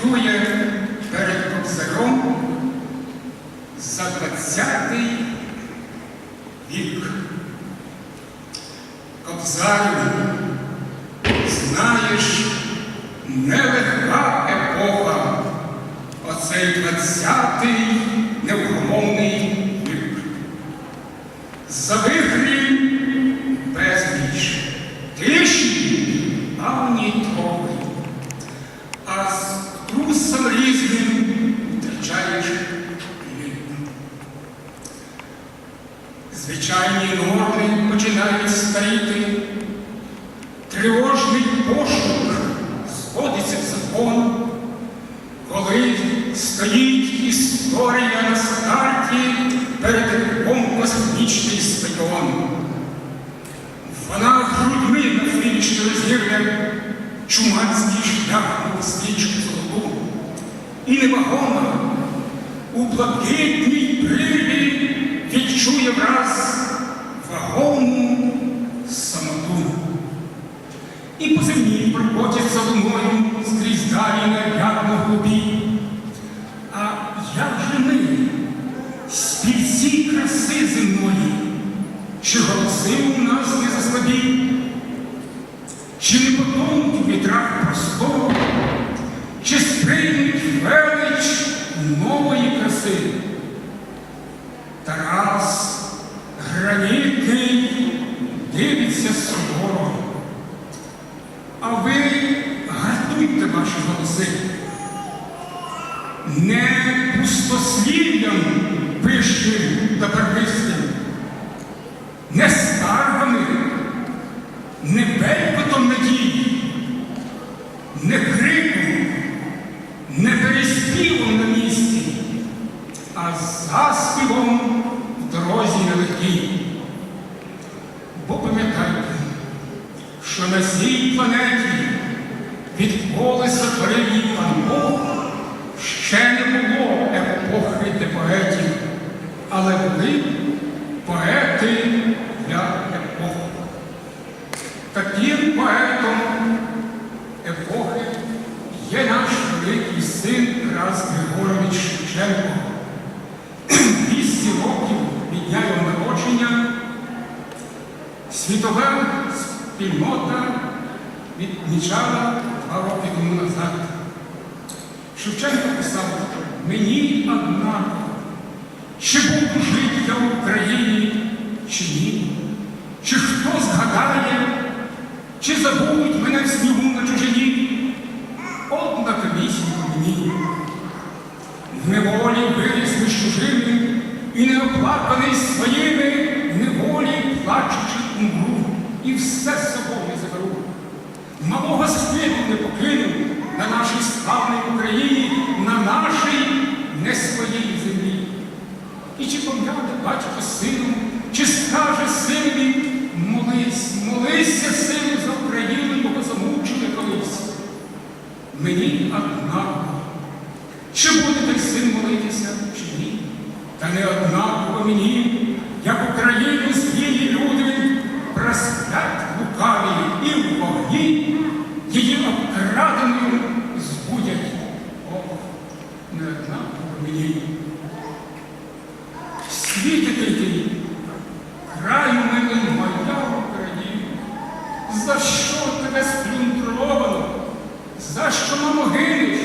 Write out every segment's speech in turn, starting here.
звітує перед кобзаром за 20-й вік. Кобзарю, знаєш, нелегка епоха, оцей 20-й невгомовний вік. Забив Звичайні починають старіти, тривожний пошук сходиться в закон, коли стоїть історія на старті перед рибом космічний стадіон. Вона грудьми на фініші розірве чумацький шлях на стрічку золоту. І невагома у блакитній І землі прокотяться луною скрізь далі нарядно глубі. А як же ми, спільці краси земної, чи голоси у нас не заслабі, чи не потонуть в вітрах простору, чи сприймуть велич нової краси? Голоси. Не пустослів'ям пишним та первисним, не скаргами, не белькотом надії, не криком, не переспівом на місці, а заспівом в дорозі нелегкій. Бо пам'ятайте, що на цій планеті відколи сотворив її пан Бог, ще не було епохи для поетів, але були поети для епох. Таким поетом епохи є наш великий син Тарас Григорович Шевченко. 200 років від дня його народження світова спільнота відмічала тому назад. Шевченко писав, мені однаково, чи буду жити я в Україні, чи ні, чи хто згадає, чи забудуть мене в снігу на чужині. Однаковісінько мені. В неволі виріс між чужими, і не оплаканий своїми, в неволі плачучи умру, і все. Малого світу не покину на нашій славній Україні, на нашій не своїй землі. І чи пом'яне батько сину, чи скаже синові, молись, молися, сину, за Україну, бо замучили колись. Мені однаково. Чи буде той син молитися, чи ні? Та не однаково мені, як Україну злії люди просплять лукаві і в вогні не однаково мені. Світі ти, краю милий моя Україна, за що тебе сплюндровано, за що мамо гинеш?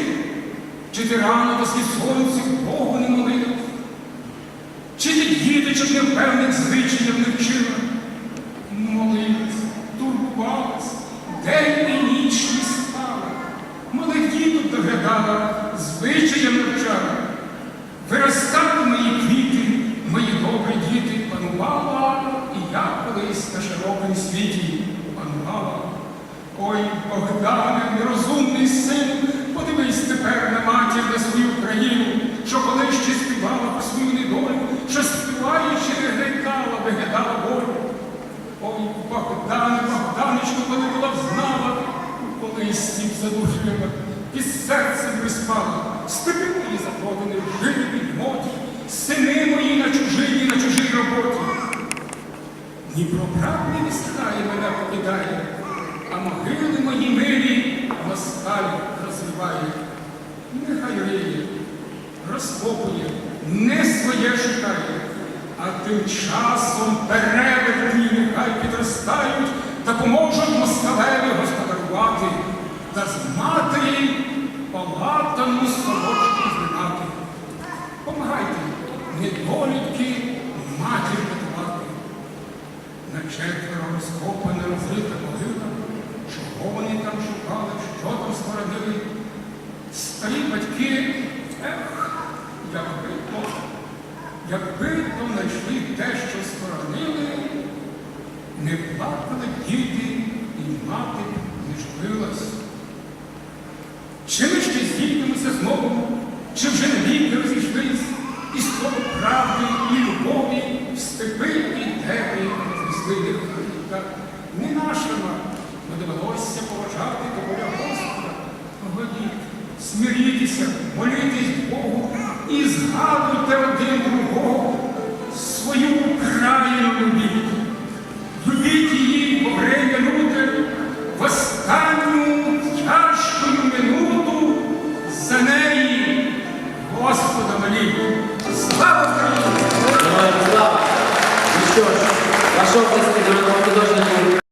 Чи ти рано до сонцю Богу не молив? Чи ти діточок невпевних звичаїв не вчила? Молилась, турбувалась, день і ніч не спала, малих діток доглядала, звичаєм навчала. Виростали мої квіти, мої добрі діти, панувала, і я колись на широкому світі панувала. Ой, Богдане, нерозумний син, подивись тепер на матір на свою країну, що коли ще співала про свою недолю, що співаючи виглядала, виглядала болю. Ой, Богдане, Богданечко, коли була б знала, колись стіп задушила, під серцем приспала, степи мої заходини, жили від моді, сини мої на чужині, на чужій роботі. Дніпро не стихає, мене покидає, а могили мої милі москаль розриває. Нехай риє, розкопує, не своє шукає, А тим часом перевертні нехай підростають, допоможуть москалеві господарювати та з матері палатану сорочку знати. Помагайте, недолюдки матір готувати. На четверо розкопана розрита могила, чого вони там шукали, що там скоронили. Старі батьки, ех, якби то, якби то знайшли те, що скоронили, не плакали діти і мати не журилась. Зійдемося знову, чи вже навіки розійшлись, і слово правди і любові в степи і теплі рознесли та не нашими, бо довелося поважати до воля Господа. Погодіть, смирітеся, молітесь Богу і згадуйте один другого Господа моліть. Слава Україні! Слава! Ну що ж, ваш область художнику